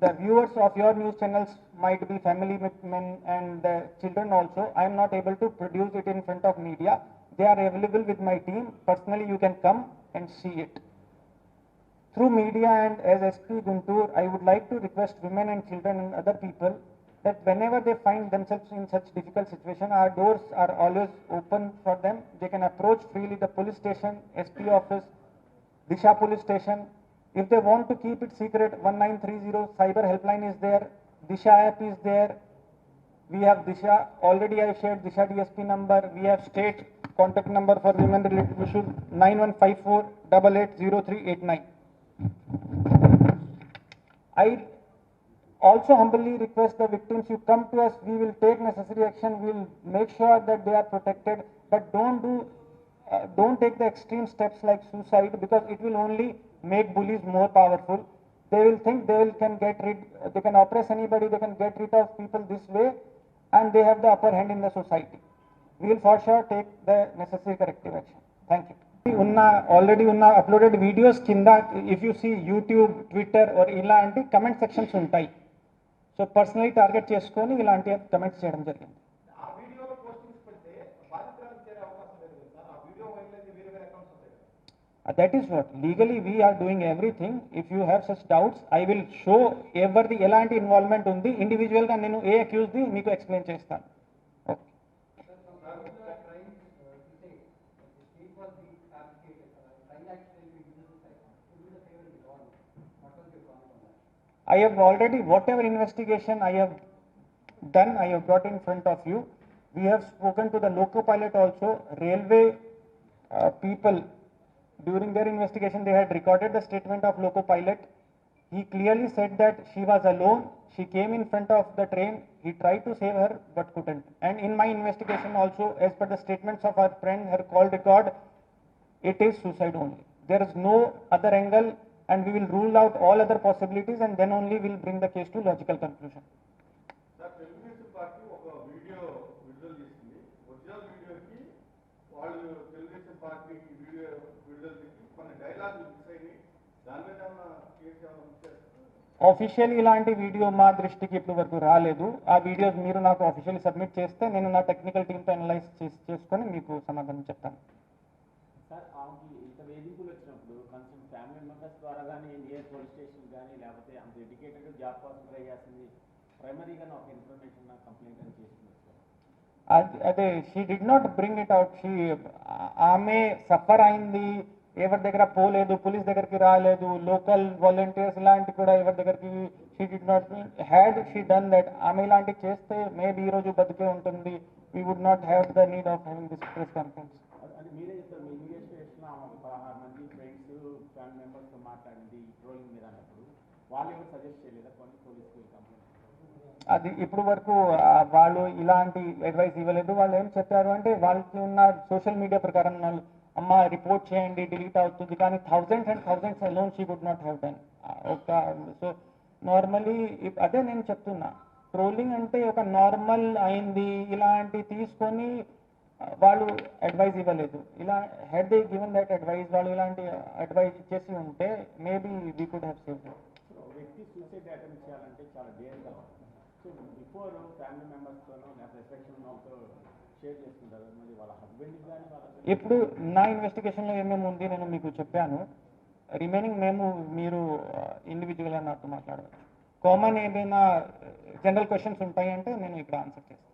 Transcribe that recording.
the viewers of your news channels might be family men and uh, children also. I am not able to produce it in front of media. They are available with my team. Personally, you can come and see it. Through media and as SP Guntur, I would like to request women and children and other people that whenever they find themselves in such difficult situation, our doors are always open for them. They can approach freely the police station, SP office, Disha police station. If they want to keep it secret, 1930 cyber helpline is there, Disha app is there. We have Disha, already I shared Disha DSP number, we have state contact number for women related issues, 9154 880389. I also humbly request the victims, you come to us, we will take necessary action, we will make sure that they are protected, but don't do, uh, don't take the extreme steps like suicide because it will only make bullies more powerful. They will think they will can get rid, they can oppress anybody, they can get rid of people this way, and they have the upper hand in the society. We will for sure take the necessary corrective action. Thank you. ఉన్న already ఉన్న uploaded videos కింద if you see YouTube Twitter or ఇలాంటి comment sections ఉంటాయి so personally target చేసుకొని ఇలాంటి comments చేయడం జరిగింది ఆ వీడియోలో పోస్టింగ్స్ పెడితే బాధితురాలు చేరే అవకాశం లేదు కదా సార్ ఆ వీడియో వైరల్ అయితే వేరే వేరే accounts ఉంటాయి కదా that is what legally we are doing everything if you have such doubts I will show ఎవరిది ఎలాంటి ఇన్వాల్వ్మెంట్ ఉంది ఇండివిజువల్గా నేను ఏ అక్యూజ్ది మీకు ఎక్స్ప్లెయిన్ చేస్తాను okay I have already, whatever investigation I have done, I have brought in front of you. We have spoken to the loco pilot also, railway uh, people. during their investigation, they had recorded the statement of loco pilot. He clearly said that she was alone. She came in front of the train. He tried to save her but couldn't. And in my investigation also, as per the statements of our friend, her call record, it is suicide only. There is no other angle and we will rule out all other possibilities and then only we'll bring the case to logical conclusion. Sir వాళ్ళు Telugu Desam party video విడుదల చేసి కొన్ని డైలాగులు miss అయినాయి. దాని మీద official ఇలాంటి video మా దృష్టికి ఇప్పటి వరకు రాలేదు. ఆ వీడియోస్ మీరు నాకు ఆఫీషియల్ సబ్మిట్ చేస్తే నేను నా టెక్నికల్ టీంతో అనలైజ్ చేసి చేసుకొని మీకు సమాధానం చెప్తాను. సార్ ఇంత వేధింపులు వచ్చినప్పుడు కొంచెం ఫ్యామిలీ మెంబర్స్ ద్వారా కానీ నియర్ పోలీస్ స్టేషన్ కానీ లేకపోతే అంత ఎడ్యుకేటెడ్ జాబ్ కోసం ట్రై చేస్తుంది. ప్రైమరీగా ఒక ఇన్ఫర్మేషన్ నాకు కంప్లైంట్ అని చేస్తుంది. సార్ అదే she did not bring it out she ఆమె సఫర్ అయింది. ఎవరి దగ్గర పోలేదు పోలీస్ దగ్గరికి రాలేదు. లోకల్ వాలంటీర్స్ లాంటి కూడా ఎవరి దగ్గరికి she did not had she done that ఆమె ఇలాంటి చేస్తే మేబీ ఈ రోజు బతికే ఉంటుంది. We would not have the need of having this press conference వాళ్ళు ఎవరు సజెస్ట్ చేయలేదా? కొన్ని పోలీస్కి కంప్లైంట్ అది ఇప్పుడు వరకు వాళ్ళు ఇలాంటి అడ్వైస్ ఇవ్వలేదు. వాళ్ళు ఏం చెప్పారు అంటే వాళ్ళకి ఉన్న సోషల్ మీడియా ప్రకారం వాళ్ళు అమ్మ రిపోర్ట్ చేయండి డిలీట్ అవుతుంది. కానీ thousands and thousands alone she could not have done ఒక సో నార్మలీ అదే నేను చెప్తున్నా. ట్రోలింగ్ అంటే ఒక నార్మల్ అయింది ఇలాంటి తీసుకొని వాళ్ళు అడ్వైస్ ఇవ్వలేదు. ఇలా had they given that advice వాళ్ళు ఇలాంటి అడ్వైజ్ ఇచ్చేసి ఉంటే maybe we could have save so before family మెంబర్స్తోనో లేకపోతే ఎఫెక్షన్ షేర్ చేసుకుంటారు. మరి వాళ్ళ హస్బెండ్కి కానీ వాళ్ళ ఇప్పుడు నా ఇన్వెస్టిగేషన్లో ఏమేమి ఉంది నేను మీకు చెప్పాను. రిమైనింగ్ మేము మీరు uh, ఇండివిజువల్గా నాతో మాట్లాడవచ్చు. కామన్ ఏదైనా జనరల్ క్వశ్చన్స్ ఉంటాయి అంటే నేను ఇక్కడ ఆన్సర్ చేస్తాను.